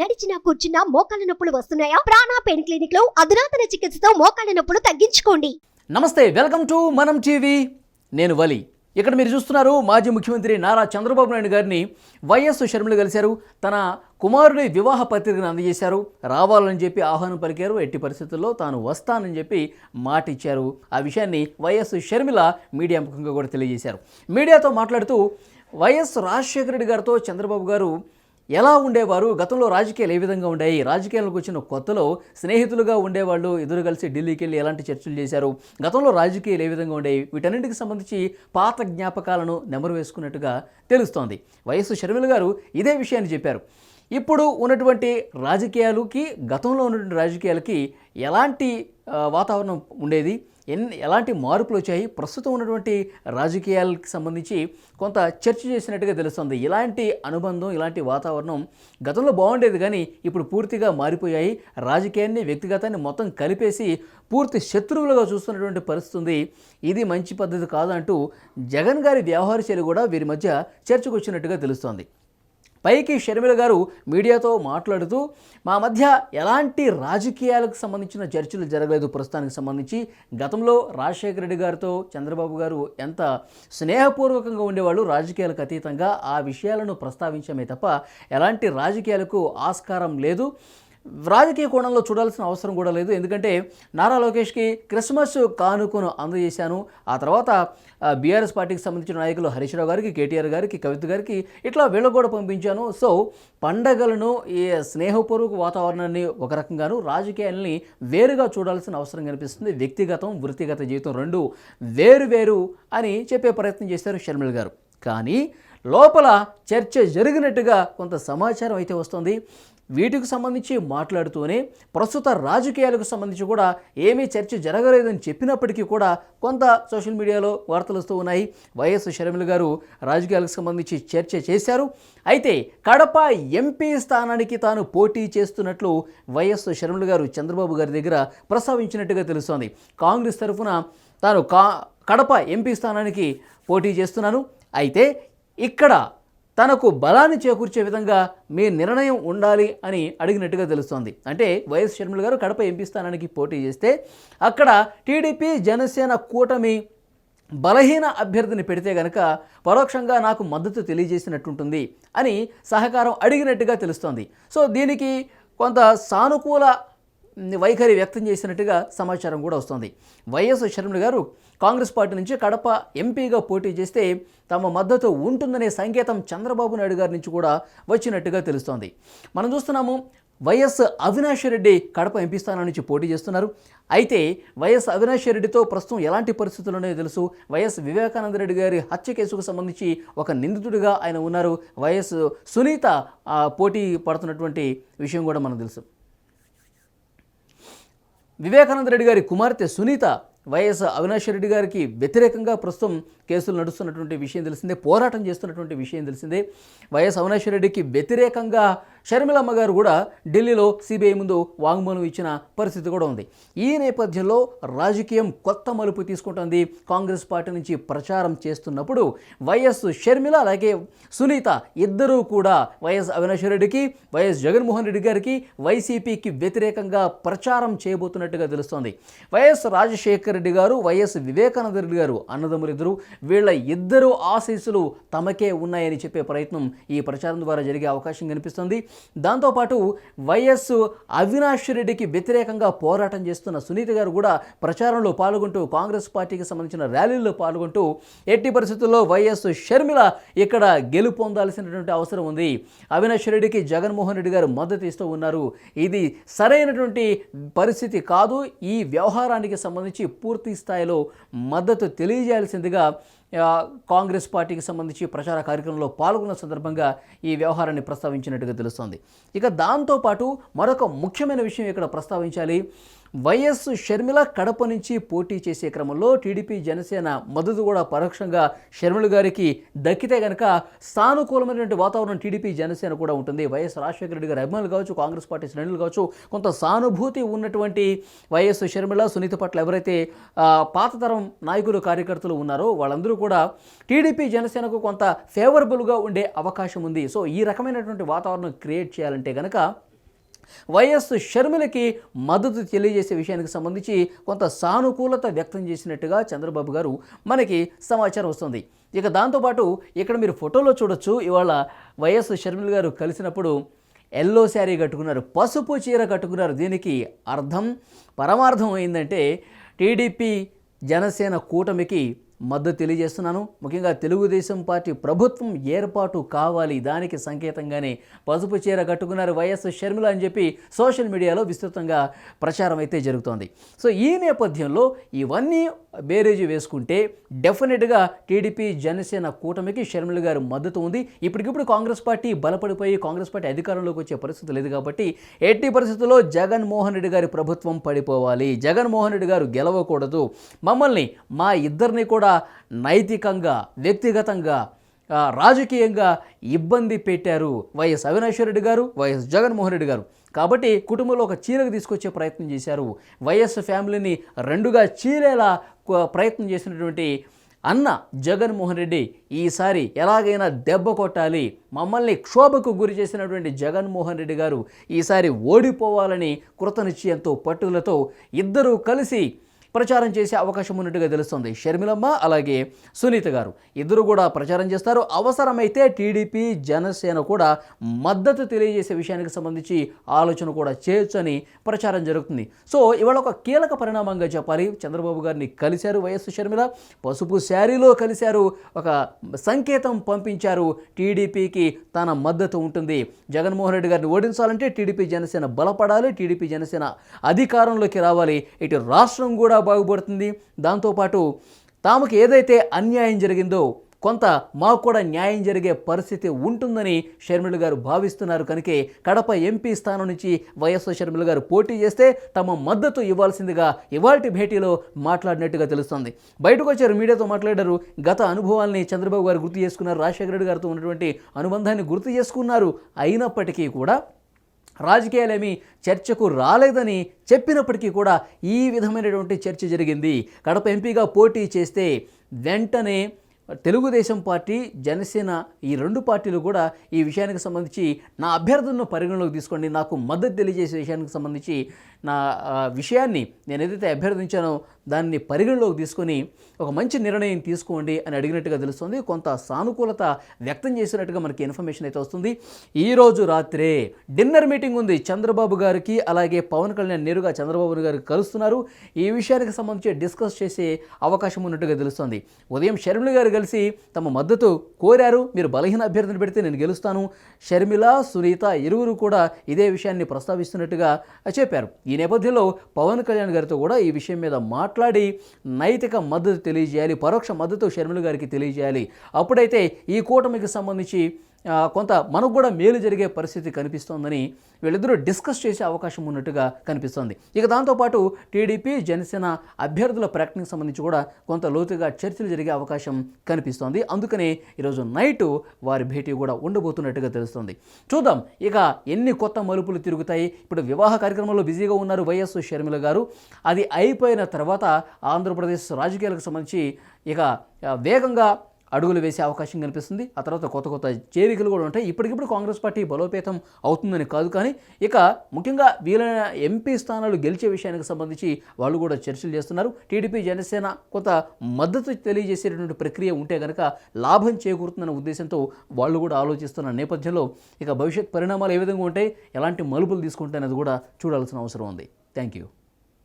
నడిచినా కూర్చున్నా మోకాళ్ళ నొప్పులు వస్తున్నాయా? ప్రాణా పెయిన్ క్లినిక్లో అధునాతన చికిత్సతో మోకాళ్ళ నొప్పులు తగ్గించుకోండి. నమస్తే వెల్కమ్ టు మనం టీవీ. నేను వలి. ఇక్కడ మీరు చూస్తున్నారు మాజీ ముఖ్యమంత్రి నారా చంద్రబాబు నాయుడు గారిని వైఎస్ షర్మిలు కలిశారు. తన కుమారుడి వివాహ పత్రికను అందజేశారు. రావాలని చెప్పి ఆహ్వానం పలికారు. ఎట్టి పరిస్థితుల్లో తాను వస్తానని చెప్పి మాట ఇచ్చారు ఆ విషయాన్ని వైఎస్ షర్మిల మీడియా ముఖంగా కూడా తెలియజేశారు. మీడియాతో మాట్లాడుతూ వైఎస్ రాజశేఖర రెడ్డి గారితో చంద్రబాబు గారు ఎలా ఉండేవారు? గతంలో రాజకీయాలు ఏ విధంగా ఉండేవి రాజకీయాలకు వచ్చిన కొత్తలో స్నేహితులుగా ఉండేవాళ్ళు ఎదురు కలిసి ఢిల్లీకి వెళ్ళి ఎలాంటి చర్చలు చేశారు? గతంలో రాజకీయాలు ఏ విధంగా ఉండేవి? వీటన్నింటికి సంబంధించి పాత జ్ఞాపకాలను నెమరు వేసుకున్నట్టుగా తెలుస్తోంది. వైఎస్ షర్మిల గారు ఇదే విషయాన్ని చెప్పారు. ఇప్పుడు ఉన్నటువంటి రాజకీయాలకి గతంలో ఉన్నటువంటి రాజకీయాలకి ఎలాంటి వాతావరణం ఉండేది? ఎన్ని ఎలాంటి మార్పులు వచ్చాయి? ప్రస్తుతం ఉన్నటువంటి రాజకీయాలకు సంబంధించి కొంత చర్చ చేసినట్టుగా తెలుస్తుంది. ఇలాంటి అనుబంధం ఇలాంటి వాతావరణం గతంలో బాగుండేది కానీ ఇప్పుడు పూర్తిగా మారిపోయాయి. రాజకీయాన్ని వ్యక్తిగతాన్ని మొత్తం కలిపేసి పూర్తి శత్రువులుగా చూస్తున్నటువంటి పరిస్థితి ఉంది ఇది మంచి పద్ధతి కాదంటూ జగన్ గారి వ్యవహార శైలి కూడా వీరి మధ్య చర్చకు వచ్చినట్టుగా తెలుస్తోంది. పైకి షర్మిల గారు మీడియాతో మాట్లాడుతూ మా మధ్య ఎలాంటి రాజకీయాలకు సంబంధించిన చర్చలు జరగలేదు ప్రస్తుతానికి సంబంధించి. గతంలో రాజశేఖర రెడ్డి గారితో చంద్రబాబు గారు ఎంత స్నేహపూర్వకంగా ఉండేవాళ్ళు రాజకీయాలకు అతీతంగా ఆ విషయాలను ప్రస్తావించమే తప్ప ఎలాంటి రాజకీయాలకు ఆస్కారం లేదు. రాజకీయ కోణంలో చూడాల్సిన అవసరం కూడా లేదు. ఎందుకంటే నారా లోకేష్కి క్రిస్మస్ కానుకను అందజేశాను. ఆ తర్వాత బీఆర్ఎస్ పార్టీకి సంబంధించిన నాయకులు హరీష్ రావు గారికి కేటీఆర్ గారికి కవిత గారికి ఇట్లా వీళ్ళకు కూడా పంపించాను. సో పండగలను ఈ స్నేహపూర్వక వాతావరణాన్ని ఒక రకంగాను రాజకీయాలని వేరుగా చూడాల్సిన అవసరం కనిపిస్తుంది. వ్యక్తిగతం వృత్తిగత జీవితం రెండు వేరు వేరు అని చెప్పే ప్రయత్నం చేశారు షర్మిల్ గారు. కానీ లోపల చర్చ జరిగినట్టుగా కొంత సమాచారం అయితే వస్తుంది. వీటికి సంబంధించి మాట్లాడుతూనే ప్రస్తుత రాజకీయాలకు సంబంధించి కూడా ఏమీ చర్చ జరగలేదని చెప్పినప్పటికీ కూడా కొంత సోషల్ మీడియాలో వార్తలు వస్తూ ఉన్నాయి. వైఎస్ షర్మిల గారు రాజకీయాలకు సంబంధించి చర్చ చేశారు. అయితే కడప ఎంపీ స్థానానికి తాను పోటీ చేస్తున్నట్లు వైఎస్ షర్మిల గారు చంద్రబాబు గారి దగ్గర ప్రస్తావించినట్టుగా తెలుస్తోంది. కాంగ్రెస్ తరఫున తాను కా కడప ఎంపీ స్థానానికి పోటీ చేస్తున్నాను. అయితే ఇక్కడ తనకు బలాన్ని చేకూర్చే విధంగా మీ నిర్ణయం ఉండాలి అని అడిగినట్టుగా తెలుస్తోంది. అంటే వైఎస్ షర్మిల గారు కడప ఎంపీ స్థానానికి పోటీ చేస్తే అక్కడ టీడీపీ జనసేన కూటమి బలహీన అభ్యర్థిని పెడితే గనక పరోక్షంగా నాకు మద్దతు తెలియజేసినట్టుంటుంది అని సహకారం అడిగినట్టుగా తెలుస్తోంది. సో దీనికి కొంత సానుకూల వైఖరి వ్యక్తం చేసినట్టుగా సమాచారం కూడా వస్తుంది. వైఎస్ షర్మిల గారు కాంగ్రెస్ పార్టీ నుంచి కడప ఎంపీగా పోటీ చేస్తే తమ మద్దతు ఉంటుందనే సంకేతం చంద్రబాబు నాయుడు గారి నుంచి కూడా వచ్చినట్టుగా తెలుస్తోంది. మనం చూస్తున్నాము వైఎస్ అవినాష్ రెడ్డి కడప ఎంపీ స్థానం నుంచి పోటీ చేస్తున్నారు. అయితే వైఎస్ అవినాష్ రెడ్డితో ప్రస్తుతం ఎలాంటి పరిస్థితులు ఉన్నాయో తెలుసు. వైఎస్ వివేకానంద రెడ్డి గారి హత్య కేసుకు సంబంధించి ఒక నిందితుడిగా ఆయన ఉన్నారు. వైఎస్ సునీత పోటీ పడుతున్నటువంటి విషయం కూడా మనకు తెలుసు. వివేకానంద రెడ్డి గారి కుమార్తె సునీత వైఎస్ అవినాష్ రెడ్డి గారికి వ్యతిరేకంగా ప్రస్తుతం కేసులు నడుస్తున్నటువంటి విషయం తెలిసిందే పోరాటం చేస్తున్నటువంటి విషయం తెలిసిందే. వైఎస్ అవినాష్ రెడ్డికి వ్యతిరేకంగా షర్మిలమ్మ గారు కూడా ఢిల్లీలో సిబిఐ ముందు వాంగ్మూలం ఇచ్చిన పరిస్థితి కూడా ఉంది. ఈ నేపథ్యంలో రాజకీయం కొత్త మలుపు తీసుకుంటుంది. కాంగ్రెస్ పార్టీ నుంచి ప్రచారం చేస్తున్నప్పుడు వైఎస్ షర్మిల అలాగే సునీత ఇద్దరూ కూడా వైఎస్ అవినాష్ రెడ్డికి వైఎస్ జగన్మోహన్ రెడ్డి గారికి వైసీపీకి వ్యతిరేకంగా ప్రచారం చేయబోతున్నట్టుగా తెలుస్తోంది. వైఎస్ రాజశేఖర రెడ్డి గారు వైఎస్ వివేకానంద రెడ్డి గారు అన్నదమ్ములు ఇద్దరు వీళ్ళ ఇద్దరు ఆశీస్సులు తమకే ఉన్నాయని చెప్పే ప్రయత్నం ఈ ప్రచారం ద్వారా జరిగే అవకాశం కనిపిస్తుంది. దాంతోపాటు వైఎస్ అవినాష్ రెడ్డికి వ్యతిరేకంగా పోరాటం చేస్తున్న సునీత గారు కూడా ప్రచారంలో పాల్గొంటూ కాంగ్రెస్ పార్టీకి సంబంధించిన ర్యాలీల్లో పాల్గొంటూ ఎట్టి పరిస్థితుల్లో వైఎస్ షర్మిల ఇక్కడ గెలుపొందాల్సినటువంటి అవసరం ఉంది. అవినాష్ రెడ్డికి జగన్మోహన్ రెడ్డి గారు మద్దతు ఇస్తూ ఉన్నారు. ఇది సరైనటువంటి పరిస్థితి కాదు. ఈ వ్యవహారానికి సంబంధించి పూర్తి స్థాయిలో మద్దతు తెలియజేయాల్సిందిగా కాంగ్రెస్ పార్టీకి సంబంధించి ప్రచార కార్యక్రమంలో పాల్గొన్న సందర్భంగా ఈ వ్యవహారాన్ని ప్రస్తావించినట్టుగా తెలుస్తోంది. ఇక దాంతోపాటు మరొక ముఖ్యమైన విషయం ఇక్కడ ప్రస్తావించాలి. వైఎస్ షర్మిల కడప నుంచి పోటీ చేసే క్రమంలో టీడీపీ జనసేన మద్దతు కూడా పరోక్షంగా షర్మిల గారికి దక్కితే కనుక సానుకూలమైనటువంటి వాతావరణం టీడీపీ జనసేన కూడా ఉంటుంది. వైఎస్ రాజశేఖర రెడ్డి గారి అభిమానులు కావచ్చు కాంగ్రెస్ పార్టీ శ్రేణులు కావచ్చు కొంత సానుభూతి ఉన్నటువంటి వైఎస్ షర్మిల సునీత పట్ల ఎవరైతే పాతతరం నాయకులు కార్యకర్తలు ఉన్నారో వాళ్ళందరూ కూడా టీడీపీ జనసేనకు కొంత ఫేవరబుల్గా ఉండే అవకాశం ఉంది. సో ఈ రకమైనటువంటి వాతావరణం క్రియేట్ చేయాలంటే కనుక వైఎస్ షర్మిలకి మద్దతు తెలియజేసే విషయానికి సంబంధించి కొంత సానుకూలత వ్యక్తం చేసినట్టుగా చంద్రబాబు గారు మనకి సమాచారం వస్తుంది. ఇక దాంతోపాటు ఇక్కడ మీరు ఫోటోలో చూడొచ్చు ఇవాళ వైఎస్ షర్మిల గారు కలిసినప్పుడు ఎల్లో శారీ కట్టుకున్నారు పసుపు చీర కట్టుకున్నారు. దీనికి అర్థం పరమార్థం ఏంటంటే టీడీపీ జనసేన కూటమికి మద్దతు తెలియజేస్తున్నాను. ముఖ్యంగా తెలుగుదేశం పార్టీ ప్రభుత్వం ఏర్పాటు కావాలి. దానికి సంకేతంగానే పసుపు చీర కట్టుకున్నారు వైఎస్ షర్మిల అని చెప్పి సోషల్ మీడియాలో విస్తృతంగా ప్రచారం అయితే జరుగుతోంది. సో ఈ నేపథ్యంలో ఇవన్నీ బేరేజీ వేసుకుంటే డెఫినెట్గా టీడీపీ జనసేన కూటమికి షర్మిల గారు మద్దతు ఉంది. ఇప్పటికిప్పుడు కాంగ్రెస్ పార్టీ బలపడిపోయి కాంగ్రెస్ పార్టీ అధికారంలోకి వచ్చే పరిస్థితి లేదు కాబట్టి ఎట్టి పరిస్థితుల్లో జగన్మోహన్ రెడ్డి గారి ప్రభుత్వం పడిపోవాలి. జగన్మోహన్ రెడ్డి గారు గెలవకూడదు. మమ్మల్ని మా ఇద్దరిని కూడా నైతికంగా వ్యక్తిగతంగా రాజకీయంగా ఇబ్బంది పెట్టారు వైఎస్ అవినాష్ రెడ్డి గారు వైఎస్ జగన్మోహన్ రెడ్డి గారు. కాబట్టి కుటుంబంలో ఒక చీరకు తీసుకొచ్చే ప్రయత్నం చేశారు. వైఎస్ ఫ్యామిలీని రెండుగా చీరేలా ప్రయత్నం చేసినటువంటి అన్న జగన్మోహన్ రెడ్డి ఈసారి ఎలాగైనా దెబ్బ కొట్టాలి మమ్మల్ని క్షోభకు గురి చేసినటువంటి జగన్మోహన్ రెడ్డి గారు ఈసారి ఓడిపోవాలని కృతనిశ్చయంతో పట్టుదలతో ఇద్దరూ కలిసి ప్రచారం చేసే అవకాశం ఉన్నట్టుగా తెలుస్తుంది. షర్మిలమ్మ అలాగే సునీత గారు ఇద్దరు కూడా ప్రచారం చేస్తారు. అవసరమైతే టీడీపీ జనసేన కూడా మద్దతు తెలియజేసే విషయానికి సంబంధించి ఆలోచన కూడా చేయొచ్చని ప్రచారం జరుగుతుంది. సో ఇవాళ ఒక కీలక పరిణామంగా చెప్పాలి. చంద్రబాబు గారిని కలిశారు వైఎస్ షర్మిల. పసుపు శారీలో కలిశారు. ఒక సంకేతం పంపించారు. టీడీపీకి తన మద్దతు ఉంటుంది. జగన్మోహన్ రెడ్డి గారిని ఓడించాలంటే టీడీపీ జనసేన బలపడాలి. టీడీపీ జనసేన అధికారంలోకి రావాలి. ఇటు రాష్ట్రం కూడా బాగుపడుతుంది. దాంతోపాటు తాముకు ఏదైతే అన్యాయం జరిగిందో కొంత మాకు కూడా న్యాయం జరిగే పరిస్థితి ఉంటుందని షర్మిల గారు భావిస్తున్నారు. కనుక కడప ఎంపీ స్థానం నుంచి వైఎస్ షర్మిల గారు పోటీ చేస్తే తమ మద్దతు ఇవ్వాల్సిందిగా ఇవాల్టి భేటీలో మాట్లాడినట్టుగా తెలుస్తుంది. బయటకు వచ్చారు మీడియాతో మాట్లాడారు. గత అనుభవాల్ని చంద్రబాబు గారు గుర్తు చేసుకున్నారు. రాజశేఖర రెడ్డి గారితో ఉన్నటువంటి అనుబంధాన్ని గుర్తు చేసుకున్నారు. అయినప్పటికీ కూడా రాజకీయాలేమీ చర్చకు రాలేదని చెప్పినప్పటికీ కూడా ఈ విధమైనటువంటి చర్చ జరిగింది. కడప ఎంపీగా పోటీ చేస్తే వెంటనే తెలుగుదేశం పార్టీ జనసేన ఈ రెండు పార్టీలు కూడా ఈ విషయానికి సంబంధించి నా అభ్యర్థులను పరిగణలోకి తీసుకోండి. నాకు మద్దతు తెలియజేసే విషయానికి సంబంధించి నా విషయాన్ని నేను ఏదైతే అభ్యర్థించానో దాన్ని పరిగణలోకి తీసుకొని ఒక మంచి నిర్ణయం తీసుకోండి అని అడిగినట్టుగా తెలుస్తుంది. కొంత సానుకూలత వ్యక్తం చేసినట్టుగా మనకి ఇన్ఫర్మేషన్ అయితే వస్తుంది. ఈరోజు రాత్రే డిన్నర్ మీటింగ్ ఉంది చంద్రబాబు గారికి అలాగే పవన్ కళ్యాణ్ నేరుగా చంద్రబాబు గారికి కలుస్తున్నారు. ఈ విషయానికి సంబంధించి డిస్కస్ చేసే అవకాశం ఉన్నట్టుగా తెలుస్తుంది. ఉదయం షర్మిల గారు కలిసి తమ మద్దతు కోరారు. మీరు బలహీన అభ్యర్థిని పెడితే నేను గెలుస్తాను. షర్మిల సునీత ఇరువురు కూడా ఇదే విషయాన్ని ప్రస్తావిస్తున్నట్టుగా చెప్పారు. ఈ నేపథ్యంలో పవన్ కళ్యాణ్ గారితో కూడా ఈ విషయం మీద మాట్లాడి నైతిక మద్దతు తెలియజేయాలి పరోక్ష మద్దతు షర్మిల గారికి తెలియజేయాలి. అప్పుడైతే ఈ కూటమికి సంబంధించి కొంత మనకు కూడా మేలు జరిగే పరిస్థితి కనిపిస్తోందని వీళ్ళిద్దరూ డిస్కస్ చేసే అవకాశం ఉన్నట్టుగా కనిపిస్తోంది. ఇక దాంతోపాటు టీడీపీ జనసేన అభ్యర్థుల ప్రకటనకు సంబంధించి కూడా కొంత లోతుగా చర్చలు జరిగే అవకాశం కనిపిస్తోంది. అందుకనే ఈరోజు నైట్ వారి భేటీ కూడా ఉండబోతున్నట్టుగా తెలుస్తుంది. చూద్దాం. ఇక ఎన్ని కొత్త మలుపులు తిరుగుతాయి? ఇప్పుడు వివాహ కార్యక్రమంలో బిజీగా ఉన్నారు వైఎస్ షర్మిల గారు. అది అయిపోయిన తర్వాత ఆంధ్రప్రదేశ్ రాజకీయాలకు సంబంధించి ఇక వేగంగా అడుగులు వేసే అవకాశం కనిపిస్తుంది. ఆ తర్వాత కొత్త కొత్త చేరికలు కూడా ఉంటాయి. ఇప్పటికిప్పుడు కాంగ్రెస్ పార్టీ బలోపేతం అవుతుందని కాదు కానీ ఇక ముఖ్యంగా వీలైన ఎంపీ స్థానాలు గెలిచే విషయానికి సంబంధించి వాళ్ళు కూడా చర్చలు చేస్తున్నారు. టీడీపీ జనసేన కొంత మద్దతు తెలియజేసేటటువంటి ప్రక్రియ ఉంటే కనుక లాభం చేకూరుతుందన్న ఉద్దేశంతో వాళ్ళు కూడా ఆలోచిస్తున్న నేపథ్యంలో ఇక భవిష్యత్ పరిణామాలు ఏ విధంగా ఉంటాయి ఎలాంటి మలుపులు తీసుకుంటాయనేది కూడా చూడాల్సిన అవసరం ఉంది. Thank you.